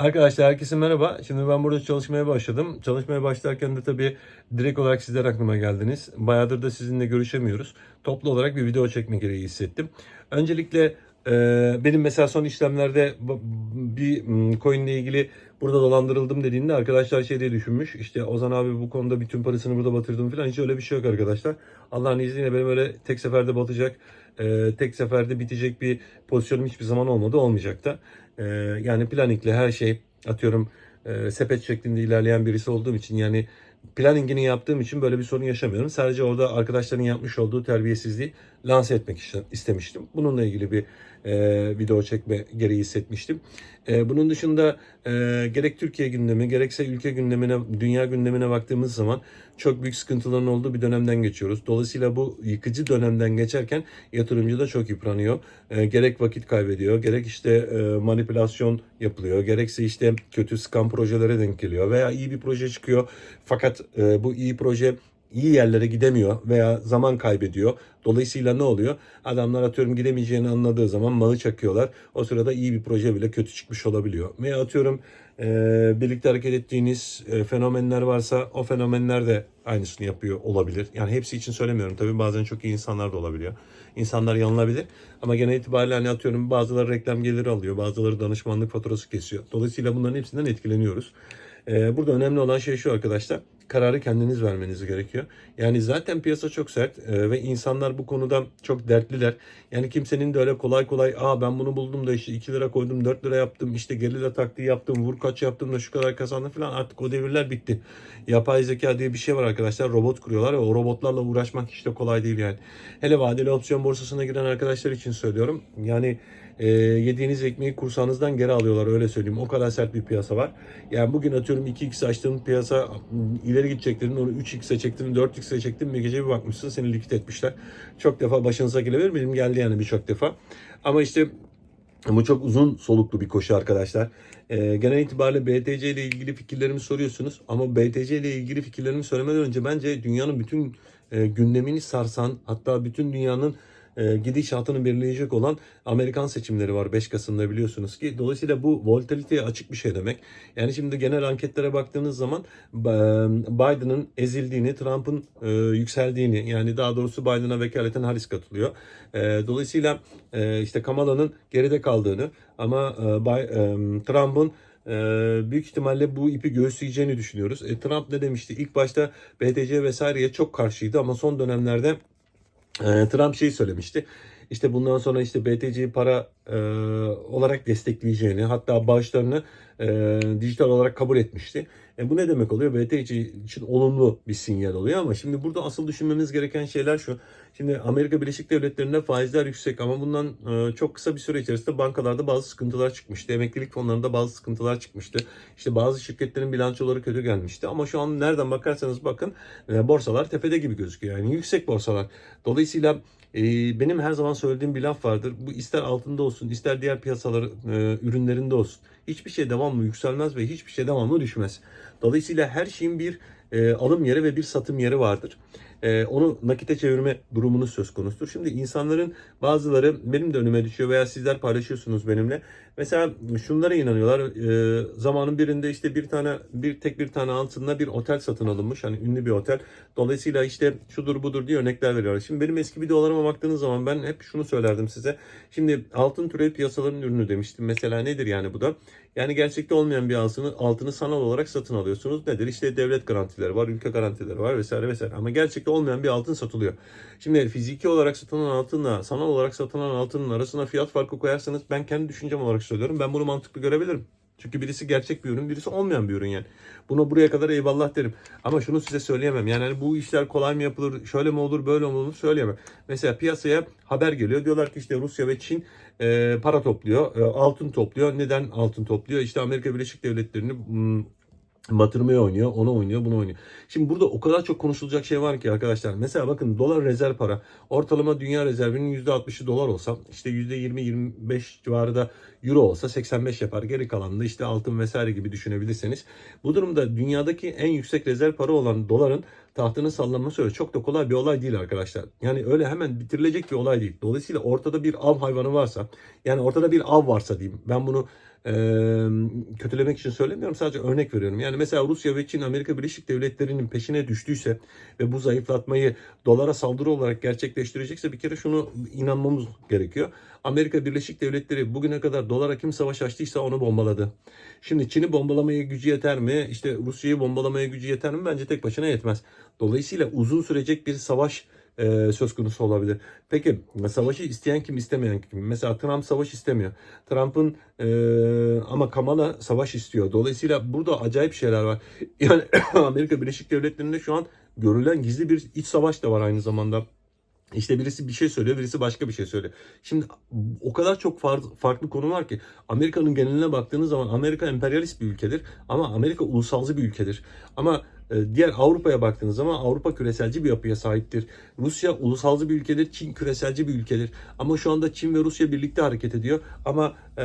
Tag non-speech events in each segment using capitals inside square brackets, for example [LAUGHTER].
Arkadaşlar herkese merhaba. Şimdi ben burada çalışmaya başladım. Çalışmaya başlarken de tabii direkt olarak sizler aklıma geldiniz. Bayağıdır da sizinle görüşemiyoruz. Toplu olarak bir video çekme gereği hissettim. Öncelikle e, benim mesela son işlemlerde bir coin ile ilgili burada dolandırıldım dediğinde arkadaşlar şey diye düşünmüş. İşte Ozan abi bu konuda bütün parasını burada batırdım falan. Hiç öyle bir şey yok arkadaşlar. Allah'ın izniyle benim öyle tek seferde batacak, e, tek seferde bitecek bir pozisyonum hiçbir zaman olmadı, olmayacak da. Ee, yani planikle her şey atıyorum e, sepet şeklinde ilerleyen birisi olduğum için yani planningini yaptığım için böyle bir sorun yaşamıyorum. Sadece orada arkadaşların yapmış olduğu terbiyesizliği lanse etmek iste- istemiştim. Bununla ilgili bir e, video çekme gereği hissetmiştim. E, bunun dışında e, gerek Türkiye gündemi gerekse ülke gündemine, dünya gündemine baktığımız zaman çok büyük sıkıntıların olduğu bir dönemden geçiyoruz. Dolayısıyla bu yıkıcı dönemden geçerken yatırımcı da çok yıpranıyor. E, gerek vakit kaybediyor, gerek işte e, manipülasyon yapılıyor, gerekse işte kötü scam projelere denk geliyor veya iyi bir proje çıkıyor fakat e, bu iyi proje iyi yerlere gidemiyor veya zaman kaybediyor. Dolayısıyla ne oluyor? Adamlar atıyorum gidemeyeceğini anladığı zaman malı çakıyorlar. O sırada iyi bir proje bile kötü çıkmış olabiliyor. Veya atıyorum e, birlikte hareket ettiğiniz e, fenomenler varsa o fenomenler de aynısını yapıyor olabilir. Yani hepsi için söylemiyorum. Tabii bazen çok iyi insanlar da olabiliyor. İnsanlar yanılabilir. Ama genel itibariyle hani atıyorum bazıları reklam geliri alıyor. Bazıları danışmanlık faturası kesiyor. Dolayısıyla bunların hepsinden etkileniyoruz. Ee, burada önemli olan şey şu arkadaşlar. Kararı kendiniz vermeniz gerekiyor. Yani zaten piyasa çok sert e, ve insanlar bu konuda çok dertliler. Yani kimsenin de öyle kolay kolay aa ben bunu buldum da işte 2 lira koydum 4 lira yaptım işte gerilla taktiği yaptım vur kaç yaptım da şu kadar kazandım falan artık o devirler bitti. Yapay zeka diye bir şey var arkadaşlar robot kuruyorlar ve o robotlarla uğraşmak hiç de kolay değil yani. Hele vadeli opsiyon borsasına giren arkadaşlar için söylüyorum. Yani e, yediğiniz ekmeği kursağınızdan geri alıyorlar öyle söyleyeyim. O kadar sert bir piyasa var. Yani bugün atıyorum 2x açtığın piyasa ileri gideceklerin onu 3x'e çektin 4x'e çektin bir gece bir bakmışsın seni likit etmişler. Çok defa başınıza gelebilir benim geldi yani birçok defa. Ama işte bu çok uzun soluklu bir koşu arkadaşlar. Ee, genel itibariyle BTC ile ilgili fikirlerimi soruyorsunuz. Ama BTC ile ilgili fikirlerimi söylemeden önce bence dünyanın bütün e, gündemini sarsan hatta bütün dünyanın e, gidişatını belirleyecek olan Amerikan seçimleri var 5 Kasım'da biliyorsunuz ki. Dolayısıyla bu volatiliteye açık bir şey demek. Yani şimdi genel anketlere baktığınız zaman Biden'ın ezildiğini, Trump'ın e, yükseldiğini yani daha doğrusu Biden'a vekaleten Harris katılıyor. E, dolayısıyla e, işte Kamala'nın geride kaldığını ama e, e, Trump'ın büyük ihtimalle bu ipi göğüsleyeceğini düşünüyoruz. E, Trump ne demişti? İlk başta BTC vesaireye çok karşıydı ama son dönemlerde Trump şey söylemişti. İşte bundan sonra işte BTC'yi para e, olarak destekleyeceğini hatta bağışlarını e, dijital olarak kabul etmişti. E, bu ne demek oluyor? BTC için olumlu bir sinyal oluyor ama şimdi burada asıl düşünmemiz gereken şeyler şu. Şimdi Amerika Birleşik Devletleri'nde faizler yüksek ama bundan e, çok kısa bir süre içerisinde bankalarda bazı sıkıntılar çıkmıştı. Emeklilik fonlarında bazı sıkıntılar çıkmıştı. İşte bazı şirketlerin bilançoları kötü gelmişti. Ama şu an nereden bakarsanız bakın e, borsalar tepede gibi gözüküyor. Yani yüksek borsalar. Dolayısıyla e, benim her zaman söylediğim bir laf vardır. Bu ister altında olsun, ister diğer piyasalar e, ürünlerinde olsun. Hiçbir şey devamlı yükselmez ve hiçbir şey devamlı düşmez. Dolayısıyla her şeyin bir e, alım yeri ve bir satım yeri vardır. E, onu nakite çevirme durumunuz söz konusudur. Şimdi insanların bazıları benim de önüme düşüyor veya sizler paylaşıyorsunuz benimle. Mesela şunlara inanıyorlar. E, zamanın birinde işte bir tane bir tek bir tane altında bir otel satın alınmış. Hani ünlü bir otel. Dolayısıyla işte şudur budur diye örnekler veriyorlar. Şimdi benim eski videolarıma baktığınız zaman ben hep şunu söylerdim size. Şimdi altın türevi piyasaların ürünü demiştim. Mesela nedir yani bu da? Yani gerçekte olmayan bir altını, altını sanal olarak satın alıyorsunuz. Nedir? İşte devlet garantileri var, ülke garantileri var vesaire vesaire. Ama gerçekte olmayan bir altın satılıyor. Şimdi fiziki olarak satılan altınla sanal olarak satılan altının arasına fiyat farkı koyarsanız ben kendi düşüncem olarak söylüyorum. Ben bunu mantıklı görebilirim. Çünkü birisi gerçek bir ürün, birisi olmayan bir ürün yani. Buna buraya kadar eyvallah derim. Ama şunu size söyleyemem. Yani hani bu işler kolay mı yapılır, şöyle mi olur, böyle mi olur söyleyemem. Mesela piyasaya haber geliyor. Diyorlar ki işte Rusya ve Çin e, para topluyor, e, altın topluyor. Neden altın topluyor? İşte Amerika Birleşik Devletleri'ni hmm, batırmaya oynuyor, onu oynuyor, bunu oynuyor. Şimdi burada o kadar çok konuşulacak şey var ki arkadaşlar. Mesela bakın dolar rezerv para. Ortalama dünya rezervinin %60'ı dolar olsa işte %20-25 civarı da euro olsa 85 yapar. Geri kalan da işte altın vesaire gibi düşünebilirseniz. Bu durumda dünyadaki en yüksek rezerv para olan doların tahtını sallanması öyle çok da kolay bir olay değil arkadaşlar. Yani öyle hemen bitirilecek bir olay değil. Dolayısıyla ortada bir av hayvanı varsa yani ortada bir av varsa diyeyim. Ben bunu e, kötülemek için söylemiyorum. Sadece örnek veriyorum. Yani mesela Rusya ve Çin Amerika Birleşik Devletleri'nin peşine düştüyse ve bu zayıflatmayı dolara saldırı olarak gerçekleştirecekse bir kere şunu inanmamız gerekiyor. Amerika Birleşik Devletleri bugüne kadar dolara kim savaş açtıysa onu bombaladı. Şimdi Çin'i bombalamaya gücü yeter mi? İşte Rusya'yı bombalamaya gücü yeter mi? Bence tek başına yetmez. Dolayısıyla uzun sürecek bir savaş e, söz konusu olabilir. Peki savaşı isteyen kim istemeyen kim? Mesela Trump savaş istemiyor. Trump'ın e, ama Kamala savaş istiyor. Dolayısıyla burada acayip şeyler var. [LAUGHS] Yani [COUGHS] Amerika Birleşik Devletleri'nde şu an görülen gizli bir iç savaş da var aynı zamanda. İşte birisi bir şey söylüyor, birisi başka bir şey söylüyor. Şimdi o kadar çok far- farklı konu var ki Amerika'nın geneline baktığınız zaman Amerika emperyalist bir ülkedir ama Amerika ulusalcı bir ülkedir. Ama diğer Avrupa'ya baktığınız zaman Avrupa küreselci bir yapıya sahiptir. Rusya ulusalcı bir ülkedir, Çin küreselci bir ülkedir. Ama şu anda Çin ve Rusya birlikte hareket ediyor. Ama e,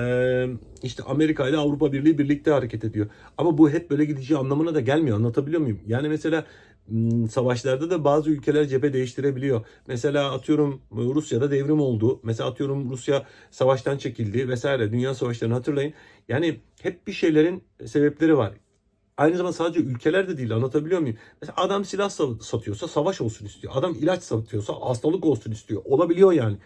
işte Amerika ile Avrupa Birliği birlikte hareket ediyor. Ama bu hep böyle gideceği anlamına da gelmiyor. Anlatabiliyor muyum? Yani mesela m, savaşlarda da bazı ülkeler cephe değiştirebiliyor. Mesela atıyorum Rusya'da devrim oldu. Mesela atıyorum Rusya savaştan çekildi vesaire. Dünya savaşlarını hatırlayın. Yani hep bir şeylerin sebepleri var. Aynı zamanda sadece ülkeler de değil anlatabiliyor muyum? Mesela adam silah sa- satıyorsa savaş olsun istiyor. Adam ilaç satıyorsa hastalık olsun istiyor. Olabiliyor yani.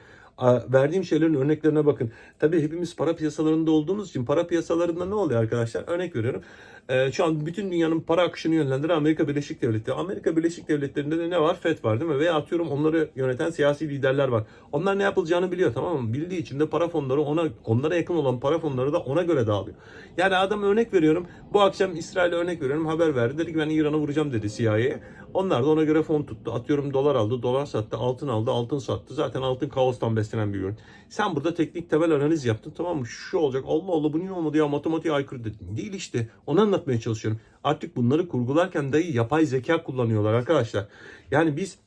Verdiğim şeylerin örneklerine bakın. Tabii hepimiz para piyasalarında olduğumuz için para piyasalarında ne oluyor arkadaşlar? Örnek veriyorum. Ee, şu an bütün dünyanın para akışını yönlendiren Amerika Birleşik Devletleri. Amerika Birleşik Devletleri'nde de ne var? FED var değil mi? Veya atıyorum onları yöneten siyasi liderler var. Onlar ne yapılacağını biliyor tamam mı? Bildiği için de para fonları ona onlara yakın olan para fonları da ona göre dağılıyor. Yani adam örnek veriyorum. Bu akşam İsrail'e örnek veriyorum haber verdi. Dedi ki ben İran'ı vuracağım dedi CIA'ye. Onlar da ona göre fon tuttu. Atıyorum dolar aldı, dolar sattı, altın aldı, altın sattı. Zaten altın kaostan beslenen bir ürün. Sen burada teknik temel analiz yaptın tamam mı? Şu olacak Allah Allah bu niye olmadı ya matematiğe aykırı dedin. Değil işte. Onu anlatmaya çalışıyorum. Artık bunları kurgularken dahi yapay zeka kullanıyorlar arkadaşlar. Yani biz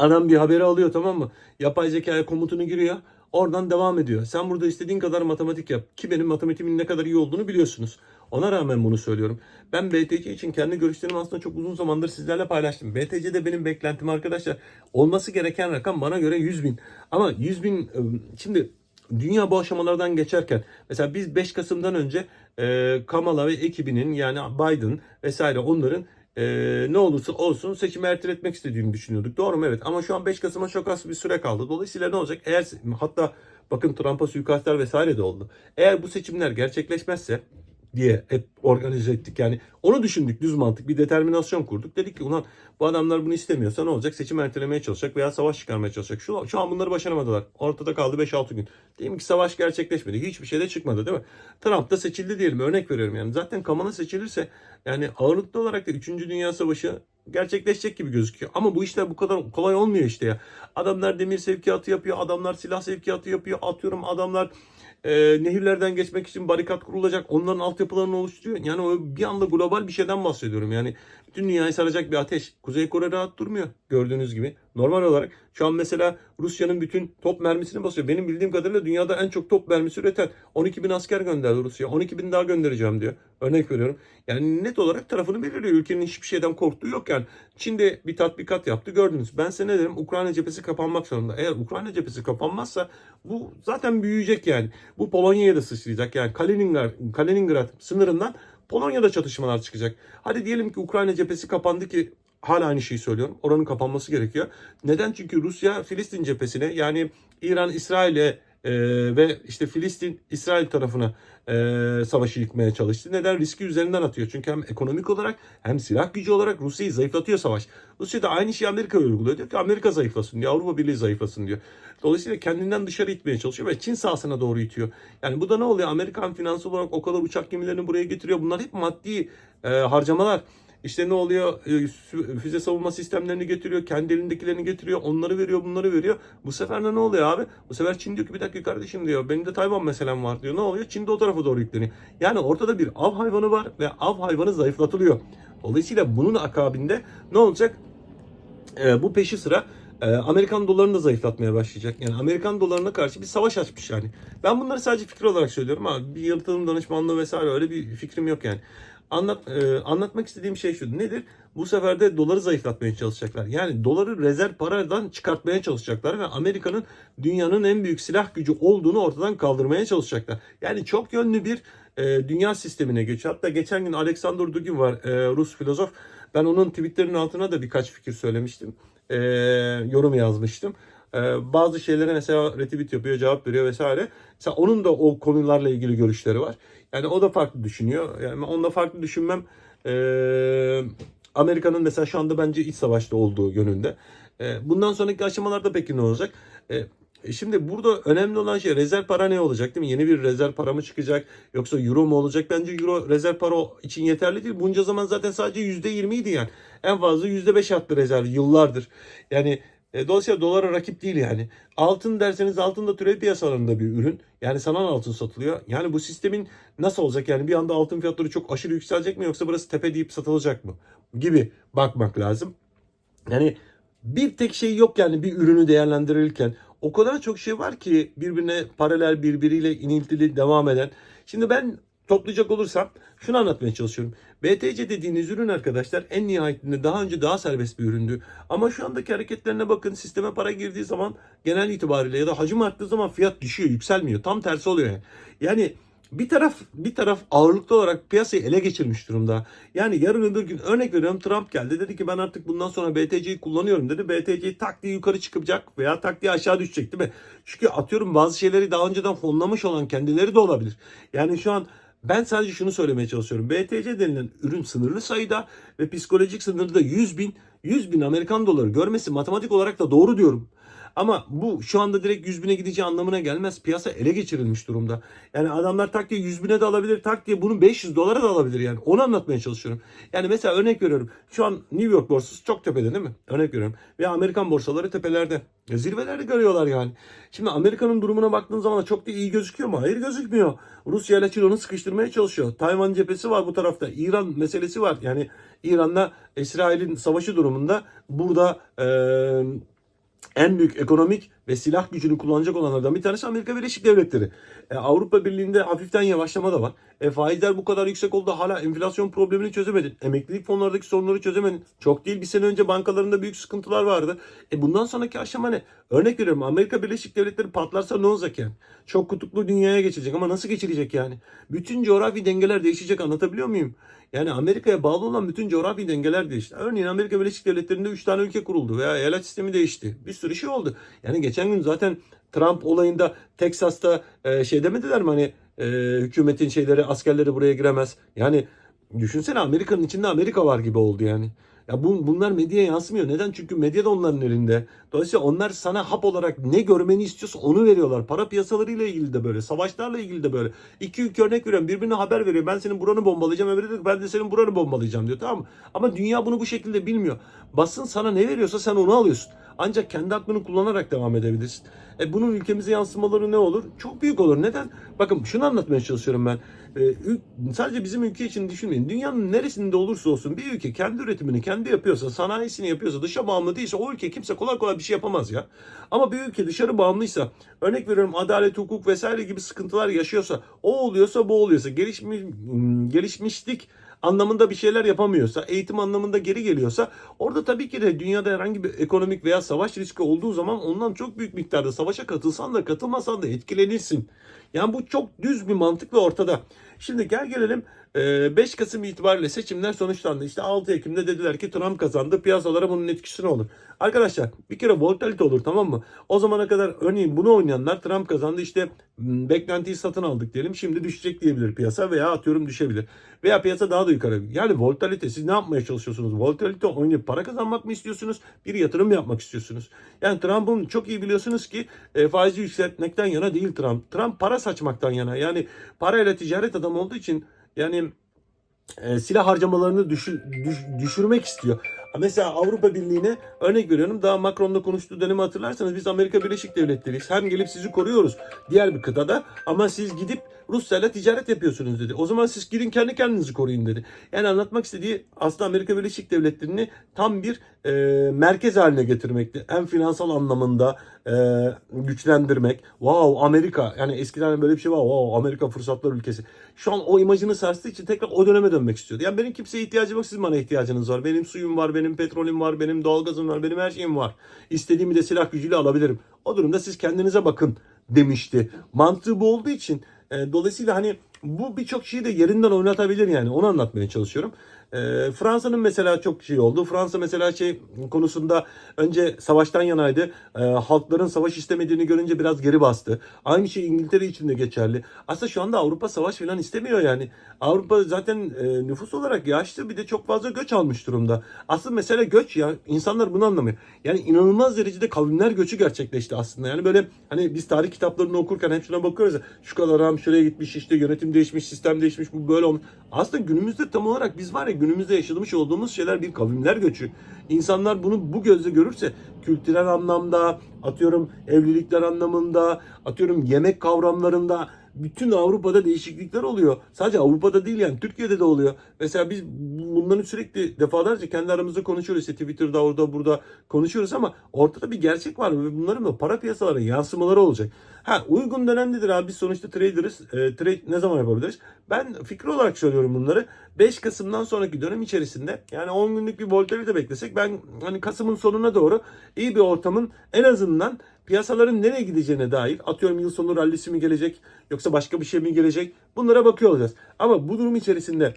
Adam bir haberi alıyor tamam mı? Yapay zekaya komutunu giriyor. Oradan devam ediyor. Sen burada istediğin kadar matematik yap. Ki benim matematiğimin ne kadar iyi olduğunu biliyorsunuz. Ona rağmen bunu söylüyorum. Ben BTC için kendi görüşlerimi aslında çok uzun zamandır sizlerle paylaştım. BTC'de benim beklentim arkadaşlar olması gereken rakam bana göre 100 bin. Ama 100 bin ıı, şimdi dünya bu aşamalardan geçerken mesela biz 5 Kasım'dan önce e, Kamala ve ekibinin yani Biden vesaire onların e, ne olursa olsun seçimi erteletmek istediğini düşünüyorduk. Doğru mu? Evet. Ama şu an 5 Kasım'a çok az bir süre kaldı. Dolayısıyla ne olacak? Eğer hatta bakın Trump'a suikastlar vesaire de oldu. Eğer bu seçimler gerçekleşmezse diye hep organize ettik. Yani onu düşündük düz mantık bir determinasyon kurduk. Dedik ki ulan bu adamlar bunu istemiyorsa ne olacak? Seçim ertelemeye çalışacak veya savaş çıkarmaya çalışacak. Şu, şu an bunları başaramadılar. Ortada kaldı 5-6 gün. Diyelim ki savaş gerçekleşmedi. Hiçbir şey de çıkmadı değil mi? Trump da seçildi diyelim. Örnek veriyorum yani. Zaten Kamala seçilirse yani ağırlıklı olarak da 3. Dünya Savaşı gerçekleşecek gibi gözüküyor. Ama bu işler bu kadar kolay olmuyor işte ya. Adamlar demir sevkiyatı yapıyor. Adamlar silah sevkiyatı yapıyor. Atıyorum adamlar e, nehirlerden geçmek için barikat kurulacak. Onların altyapılarını oluşturuyor. Yani bir anda global bir şeyden bahsediyorum. Yani bütün dünyayı saracak bir ateş. Kuzey Kore rahat durmuyor gördüğünüz gibi. Normal olarak şu an mesela Rusya'nın bütün top mermisini basıyor. Benim bildiğim kadarıyla dünyada en çok top mermisi üreten 12 bin asker gönderdi Rusya. 12 bin daha göndereceğim diyor. Örnek veriyorum. Yani net olarak tarafını belirliyor. Ülkenin hiçbir şeyden korktuğu yok yani. Çin de bir tatbikat yaptı gördünüz. Ben size ne derim? Ukrayna cephesi kapanmak zorunda. Eğer Ukrayna cephesi kapanmazsa bu zaten büyüyecek yani. Bu Polonya'ya da sıçrayacak. Yani Kaliningrad, Kaliningrad sınırından Polonya'da çatışmalar çıkacak. Hadi diyelim ki Ukrayna cephesi kapandı ki hala aynı şeyi söylüyorum. Oranın kapanması gerekiyor. Neden? Çünkü Rusya Filistin cephesine yani İran İsrail'e e, ve işte Filistin İsrail tarafına e, savaşı yıkmaya çalıştı. Neden? Riski üzerinden atıyor. Çünkü hem ekonomik olarak hem silah gücü olarak Rusya'yı zayıflatıyor savaş. Rusya da aynı şeyi Amerika'ya uyguluyor. Diyor ki Amerika zayıflasın diyor. Avrupa Birliği zayıflasın diyor. Dolayısıyla kendinden dışarı itmeye çalışıyor ve Çin sahasına doğru itiyor. Yani bu da ne oluyor? Amerikan finansal olarak o kadar uçak gemilerini buraya getiriyor. Bunlar hep maddi e, harcamalar. İşte ne oluyor? E, Füze savunma sistemlerini getiriyor. Kendi elindekilerini getiriyor. Onları veriyor, bunları veriyor. Bu sefer de ne oluyor abi? Bu sefer Çin diyor ki bir dakika kardeşim diyor. Benim de Tayvan meselem var diyor. Ne oluyor? Çin de o tarafa doğru yükleniyor. Yani ortada bir av hayvanı var ve av hayvanı zayıflatılıyor. Dolayısıyla bunun akabinde ne olacak? Ee, bu peşi sıra e, Amerikan dolarını da zayıflatmaya başlayacak. Yani Amerikan dolarına karşı bir savaş açmış yani. Ben bunları sadece fikir olarak söylüyorum ama bir yatırım danışmanlığı vesaire öyle bir fikrim yok yani. Anlat, e, anlatmak istediğim şey şu. Nedir? Bu sefer de doları zayıflatmaya çalışacaklar. Yani doları rezerv paradan çıkartmaya çalışacaklar ve Amerika'nın dünyanın en büyük silah gücü olduğunu ortadan kaldırmaya çalışacaklar. Yani çok yönlü bir e, dünya sistemine geçiyor. Hatta geçen gün Alexander Dugin var e, Rus filozof. Ben onun tweetlerinin altına da birkaç fikir söylemiştim. E, yorum yazmıştım. E, bazı şeylere mesela retweet yapıyor, cevap veriyor vesaire. Mesela onun da o konularla ilgili görüşleri var. Yani o da farklı düşünüyor. Yani onunla farklı düşünmem e, Amerika'nın mesela şu anda bence iç savaşta olduğu yönünde. E, bundan sonraki aşamalarda peki ne olacak? Şimdi burada önemli olan şey rezerv para ne olacak değil mi? Yeni bir rezerv para mı çıkacak yoksa euro mu olacak? Bence euro rezerv para için yeterli değil. Bunca zaman zaten sadece %20 idi yani. En fazla %5 attı rezerv yıllardır. Yani e, dolayısıyla dolara rakip değil yani. Altın derseniz altın da türev piyasalarında bir ürün. Yani sanal altın satılıyor. Yani bu sistemin nasıl olacak? Yani bir anda altın fiyatları çok aşırı yükselecek mi yoksa burası tepe deyip satılacak mı? Gibi bakmak lazım. Yani bir tek şey yok yani bir ürünü değerlendirirken. O kadar çok şey var ki birbirine paralel birbiriyle iniltili devam eden. Şimdi ben toplayacak olursam şunu anlatmaya çalışıyorum. BTC dediğiniz ürün arkadaşlar en nihayetinde daha önce daha serbest bir üründü. Ama şu andaki hareketlerine bakın sisteme para girdiği zaman genel itibariyle ya da hacim arttığı zaman fiyat düşüyor yükselmiyor. Tam tersi oluyor yani. Yani bir taraf bir taraf ağırlıklı olarak piyasayı ele geçirmiş durumda. Yani yarın öbür gün örnek veriyorum Trump geldi dedi ki ben artık bundan sonra BTC'yi kullanıyorum dedi. BTC tak diye yukarı çıkacak veya tak diye aşağı düşecek değil mi? Çünkü atıyorum bazı şeyleri daha önceden fonlamış olan kendileri de olabilir. Yani şu an ben sadece şunu söylemeye çalışıyorum. BTC denilen ürün sınırlı sayıda ve psikolojik sınırı da 100 bin, 100 bin Amerikan doları görmesi matematik olarak da doğru diyorum. Ama bu şu anda direkt 100 bine gideceği anlamına gelmez. Piyasa ele geçirilmiş durumda. Yani adamlar tak diye 100 bine de alabilir, tak diye bunu 500 dolara da alabilir yani. Onu anlatmaya çalışıyorum. Yani mesela örnek veriyorum. Şu an New York borsası çok tepede değil mi? Örnek veriyorum. Ve Amerikan borsaları tepelerde. Ya zirvelerde görüyorlar yani. Şimdi Amerika'nın durumuna baktığın zaman çok da iyi gözüküyor mu? Hayır gözükmüyor. Rusya ile Çin onu sıkıştırmaya çalışıyor. Tayvan cephesi var bu tarafta. İran meselesi var. Yani İran'la İsrail'in savaşı durumunda burada eee en büyük ekonomik ve silah gücünü kullanacak olanlardan bir tanesi Amerika Birleşik Devletleri. E, Avrupa Birliği'nde hafiften yavaşlama da var. E, faizler bu kadar yüksek oldu hala enflasyon problemini çözemedin. Emeklilik fonlarındaki sorunları çözemedin. Çok değil bir sene önce bankalarında büyük sıkıntılar vardı. E, bundan sonraki aşama ne? Örnek veriyorum Amerika Birleşik Devletleri patlarsa ne olacak yani? Çok kutuplu dünyaya geçecek ama nasıl geçilecek yani? Bütün coğrafi dengeler değişecek anlatabiliyor muyum? Yani Amerika'ya bağlı olan bütün coğrafi dengeler değişti. Örneğin Amerika Birleşik Devletleri'nde 3 tane ülke kuruldu veya eyalet sistemi değişti. Bir sürü şey oldu. Yani geçen gün zaten Trump olayında Teksas'ta e, şey demediler mi hani e, hükümetin şeyleri askerleri buraya giremez. Yani düşünsene Amerika'nın içinde Amerika var gibi oldu yani. Ya bu, bunlar medyaya yansımıyor. Neden? Çünkü medya da onların elinde. Dolayısıyla onlar sana hap olarak ne görmeni istiyorsa onu veriyorlar. Para piyasalarıyla ilgili de böyle. Savaşlarla ilgili de böyle. İki ülke örnek veriyorum. Birbirine haber veriyor. Ben senin buranı bombalayacağım. Öbürü de ben de senin buranı bombalayacağım diyor. Tamam mı? Ama dünya bunu bu şekilde bilmiyor. Basın sana ne veriyorsa sen onu alıyorsun. Ancak kendi aklını kullanarak devam edebilirsin. E bunun ülkemize yansımaları ne olur? Çok büyük olur. Neden? Bakın şunu anlatmaya çalışıyorum ben. E, ül- sadece bizim ülke için düşünmeyin. Dünyanın neresinde olursa olsun bir ülke kendi üretimini kendi yapıyorsa, sanayisini yapıyorsa, dışa bağımlı değilse o ülke kimse kolay kolay bir şey yapamaz ya. Ama bir ülke dışarı bağımlıysa, örnek veriyorum adalet, hukuk vesaire gibi sıkıntılar yaşıyorsa, o oluyorsa bu oluyorsa, gelişmiş, gelişmişlik anlamında bir şeyler yapamıyorsa, eğitim anlamında geri geliyorsa orada tabii ki de dünyada herhangi bir ekonomik veya savaş riski olduğu zaman ondan çok büyük miktarda savaşa katılsan da katılmasan da etkilenirsin. Yani bu çok düz bir mantıkla ortada. Şimdi gel gelelim e, 5 Kasım itibariyle seçimler sonuçlandı. İşte 6 Ekim'de dediler ki Trump kazandı. Piyasalara bunun etkisi ne olur? Arkadaşlar bir kere volatilite olur tamam mı? O zamana kadar örneğin bunu oynayanlar Trump kazandı işte beklentiyi satın aldık diyelim. Şimdi düşecek diyebilir piyasa veya atıyorum düşebilir. Veya piyasa daha da yukarı. Yani volatilite siz ne yapmaya çalışıyorsunuz? Volatilite oynayıp para kazanmak mı istiyorsunuz? Bir yatırım yapmak istiyorsunuz? Yani Trump'ın çok iyi biliyorsunuz ki e, faizi yükseltmekten yana değil Trump. Trump para saçmaktan yana. Yani parayla ticaret adamı olduğu için yani e, silah harcamalarını düşü- düş- düşürmek istiyor. Mesela Avrupa Birliği'ne örnek veriyorum daha Macron'la konuştuğu dönemi hatırlarsanız biz Amerika Birleşik Devletleri'yiz. Hem gelip sizi koruyoruz diğer bir kıtada ama siz gidip Rusya'yla ticaret yapıyorsunuz dedi. O zaman siz gidin kendi kendinizi koruyun dedi. Yani anlatmak istediği aslında Amerika Birleşik Devletleri'ni tam bir e, merkez haline getirmekti. Hem finansal anlamında e, güçlendirmek. Wow Amerika yani eskiden böyle bir şey var. Wow Amerika fırsatlar ülkesi. Şu an o imajını sarstığı için tekrar o döneme dönmek istiyordu. Yani benim kimseye ihtiyacım yok. Sizin bana ihtiyacınız var. Benim suyum var, benim petrolüm var, benim doğalgazım var, benim her şeyim var. İstediğimi de silah gücüyle alabilirim. O durumda siz kendinize bakın demişti. Mantığı bu olduğu için dolayısıyla hani bu birçok şeyi de yerinden oynatabilir yani. Onu anlatmaya çalışıyorum. Ee, Fransa'nın mesela çok şey oldu. Fransa mesela şey konusunda önce savaştan yanaydı. Ee, halkların savaş istemediğini görünce biraz geri bastı. Aynı şey İngiltere için de geçerli. Aslında şu anda Avrupa savaş falan istemiyor yani. Avrupa zaten e, nüfus olarak yaşlı bir de çok fazla göç almış durumda. Asıl mesele göç ya. İnsanlar bunu anlamıyor. Yani inanılmaz derecede kavimler göçü gerçekleşti aslında. Yani böyle hani biz tarih kitaplarını okurken hep şuna bakıyoruz ya. Şu kadar adam şuraya gitmiş işte yönetim değişmiş, sistem değişmiş bu böyle olmuş. Aslında günümüzde tam olarak biz var ya günümüzde yaşamış olduğumuz şeyler bir kavimler göçü. İnsanlar bunu bu gözle görürse kültürel anlamda, atıyorum evlilikler anlamında, atıyorum yemek kavramlarında bütün Avrupa'da değişiklikler oluyor. Sadece Avrupa'da değil yani Türkiye'de de oluyor. Mesela biz bunların sürekli defalarca kendi aramızda konuşuyoruz. İşte Twitter'da orada burada konuşuyoruz ama ortada bir gerçek var ve bunların da para piyasalarına yansımaları olacak. Ha uygun dönemdedir abi biz sonuçta trader'ız. E, trade ne zaman yapabiliriz? Ben fikri olarak söylüyorum bunları. 5 Kasım'dan sonraki dönem içerisinde yani 10 günlük bir volatilite beklesek ben hani Kasım'ın sonuna doğru iyi bir ortamın en azından piyasaların nereye gideceğine dair atıyorum yıl sonu rallisi mi gelecek yoksa başka bir şey mi gelecek bunlara bakıyor olacağız. Ama bu durum içerisinde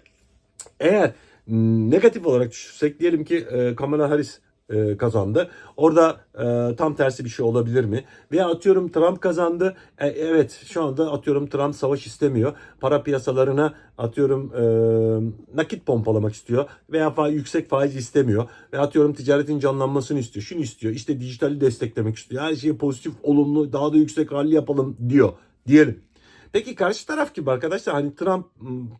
eğer negatif olarak düşünürsek diyelim ki e, Kamala Harris e, kazandı. Orada e, tam tersi bir şey olabilir mi? Veya atıyorum Trump kazandı. E, evet şu anda atıyorum Trump savaş istemiyor. Para piyasalarına atıyorum e, nakit pompalamak istiyor. Veya fa- yüksek faiz istemiyor. Ve atıyorum ticaretin canlanmasını istiyor. Şunu istiyor. İşte dijitali desteklemek istiyor. Her şeye pozitif, olumlu, daha da yüksek rally yapalım diyor. Diyelim. Peki karşı taraf gibi arkadaşlar hani Trump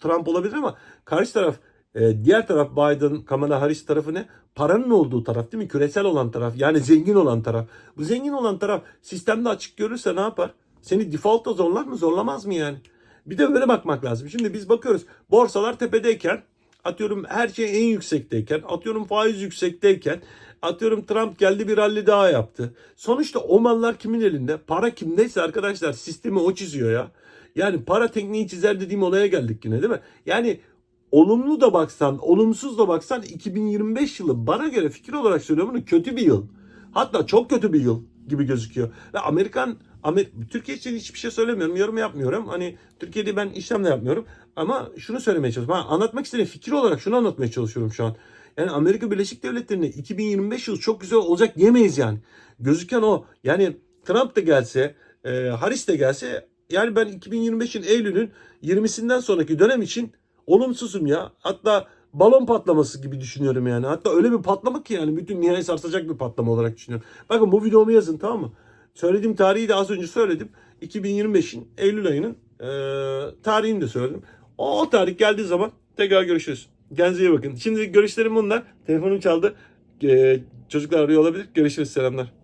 Trump olabilir ama karşı taraf e, diğer taraf Biden, Kamala Harris tarafı ne? Paranın olduğu taraf değil mi? Küresel olan taraf yani zengin olan taraf. Bu zengin olan taraf sistemde açık görürse ne yapar? Seni default'a zorlar mı? Zorlamaz mı yani? Bir de böyle bakmak lazım. Şimdi biz bakıyoruz borsalar tepedeyken atıyorum her şey en yüksekteyken atıyorum faiz yüksekteyken atıyorum Trump geldi bir rally daha yaptı. Sonuçta o mallar kimin elinde? Para kimdeyse arkadaşlar sistemi o çiziyor ya. Yani para tekniği çizer dediğim olaya geldik yine değil mi? Yani olumlu da baksan, olumsuz da baksan 2025 yılı bana göre fikir olarak söylüyorum bunu kötü bir yıl. Hatta çok kötü bir yıl gibi gözüküyor. Ve Amerikan Amer Türkiye için hiçbir şey söylemiyorum, yorum yapmıyorum. Hani Türkiye'de ben işlem de yapmıyorum. Ama şunu söylemeye çalışıyorum. Anlatmak istediğim fikir olarak şunu anlatmaya çalışıyorum şu an. Yani Amerika Birleşik Devletleri'nde 2025 yılı çok güzel olacak diyemeyiz yani. Gözüken o. Yani Trump da gelse, e, Harris de gelse yani ben 2025'in Eylül'ün 20'sinden sonraki dönem için olumsuzum ya. Hatta balon patlaması gibi düşünüyorum yani. Hatta öyle bir patlama ki yani bütün dünyayı sarsacak bir patlama olarak düşünüyorum. Bakın bu videomu yazın tamam mı? Söylediğim tarihi de az önce söyledim. 2025'in Eylül ayının e, tarihini de söyledim. O, o tarih geldiği zaman tekrar görüşürüz. Kendinize iyi bakın. Şimdi görüşlerim bunlar. Telefonum çaldı. E, çocuklar arıyor olabilir. Görüşürüz. Selamlar.